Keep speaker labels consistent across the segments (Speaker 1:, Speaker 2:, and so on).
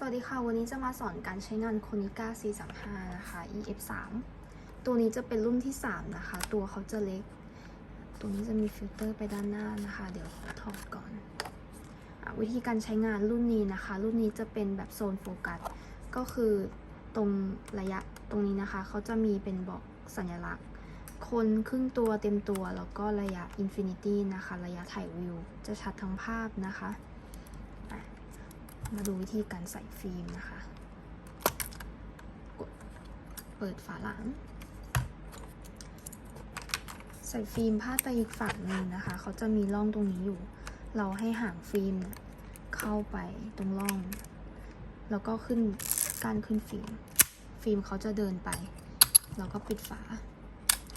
Speaker 1: สวัสดีค่ะ วันนี้จะมาสอนการใช้งาน Konica C35 นะคะ EF3 ตัวนี้จะเป็นรุ่นที่ 3 นะคะ ตัวเขาจะเล็ก ตัวนี้จะมีฟิลเตอร์ไปด้านหน้านะคะ เดี๋ยวถอดก่อนอวิธีการใช้งานรุ่นนี้นะคะ รุ่นนี้จะเป็นแบบโซนโฟกัส ก็คือตรงระยะตรงนี้นะคะ เขาจะมีเป็นบอกสัญลักษณ์ คนครึ่งตัวเต็มตัว แล้วก็ระยะ Infinity นะคะ ระยะถ่ายวิว จะชัดทั้งภาพนะคะ มาดูวิธีการใส่ฟิล์มนะคะ กดเปิดฝาหลัง ใส่ฟิล์มพาดไปอีกฝั่งหนึ่งนะคะ เขาจะมีร่องตรงนี้อยู่ เราให้หางฟิล์มเข้าไปตรงร่อง แล้วก็ขึ้นการขึ้นฟิล์ม ฟิล์มเขาจะเดินไปเราก็ปิดฝา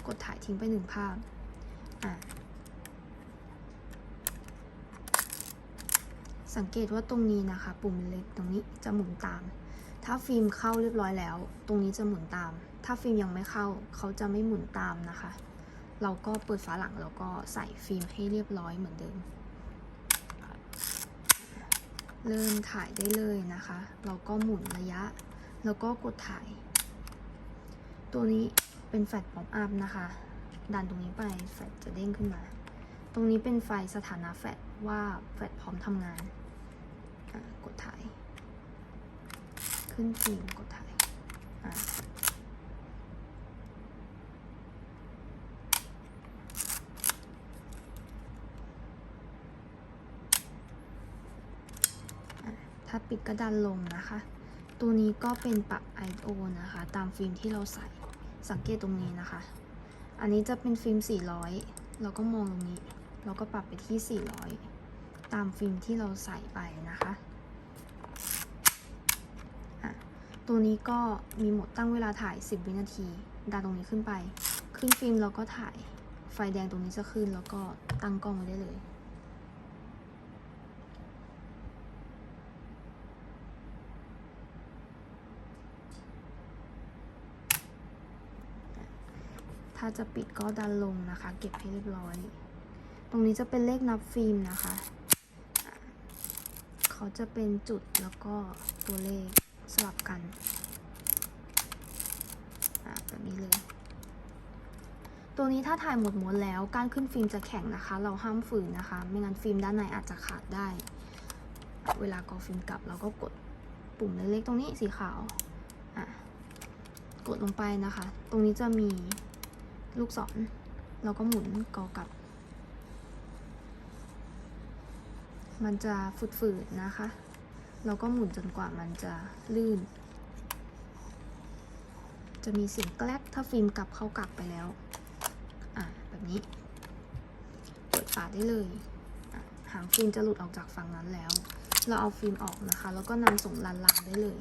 Speaker 1: กดถ่ายทิ้งไปหนึ่งภาพ อะ สังเกตว่าตรงนี้นะคะ ปุ่มเล็กตรงนี้จะหมุนตาม ถ้าฟิล์มเข้าเรียบร้อยแล้ว ตรงนี้จะหมุนตาม ถ้าฟิล์มยังไม่เข้าเขาจะไม่หมุนตามนะคะ เราก็เปิดฝาหลังแล้วก็ใส่ฟิล์มให้เรียบร้อยเหมือนเดิม เริ่มถ่ายได้เลยนะคะ เราก็หมุนระยะ แล้วก็กดถ่าย ตัวนี้เป็นแฟลชป๊อปอัพนะคะดันตรงนี้ไปแฟลชจะเด้งขึ้นมา ตรงนี้เป็นไฟสถานะแฟลชว่าแฟลชพร้อมทำงาน กดถ่าย ขึ้นฟิล์มกดถ่ายถ้าปิดก็ดันลงนะคะ ตัวนี้ก็เป็นปรับ I/O นะคะ ตามฟิล์มที่เราใส่ สังเกตตรงนี้นะคะ อันนี้จะเป็นฟิล์ม 400เราก็มองตรงนี้เราก็ปรับไปที่ 400 ตามฟิล์มที่เราใส่ไปนะคะตัวนี้ก็มีหมดตั้งเวลาถ่าย 10 วินาที ดันตรงนี้ขึ้นไป ขึ้นฟิล์มเราก็ถ่ายไฟแดงตรงนี้จะขึ้นแล้วก็ตั้งกล้องไว้ได้เลยถ้าจะปิดก็ดันลงนะคะ เก็บให้เรียบร้อย ตรงนี้จะเป็นเลขนับฟิล์มนะคะ เขาจะเป็นจุดแล้วก็ตัวเลขสลับกันแบบนี้เลย ตัวนี้ถ้าถ่ายหมดม้วนแล้วการขึ้นฟิล์มจะแข็งนะคะ เราห้ามฝืนนะคะ ไม่งั้นฟิล์มด้านในอาจจะขาดได้ เวลากอฟิล์มกลับเราก็กดปุ่มเล็กๆตรงนี้สีขาวอะกดลงไปนะคะ ตรงนี้จะมีลูกศรเราก็หมุนกอกลับ มันจะฝืดๆนะคะ เราก็หมุนจนกว่ามันจะลื่น จะมีเสียงแกลกถ้าฟิล์มกลับเข้ากลับไปแล้ว อะแบบนี้ เปิดฝาได้เลย หางฟิล์มจะหลุดออกจากฝั่งนั้นแล้ว เราเอาฟิล์มออกนะคะ แล้วก็นำส่งลันลางได้เลย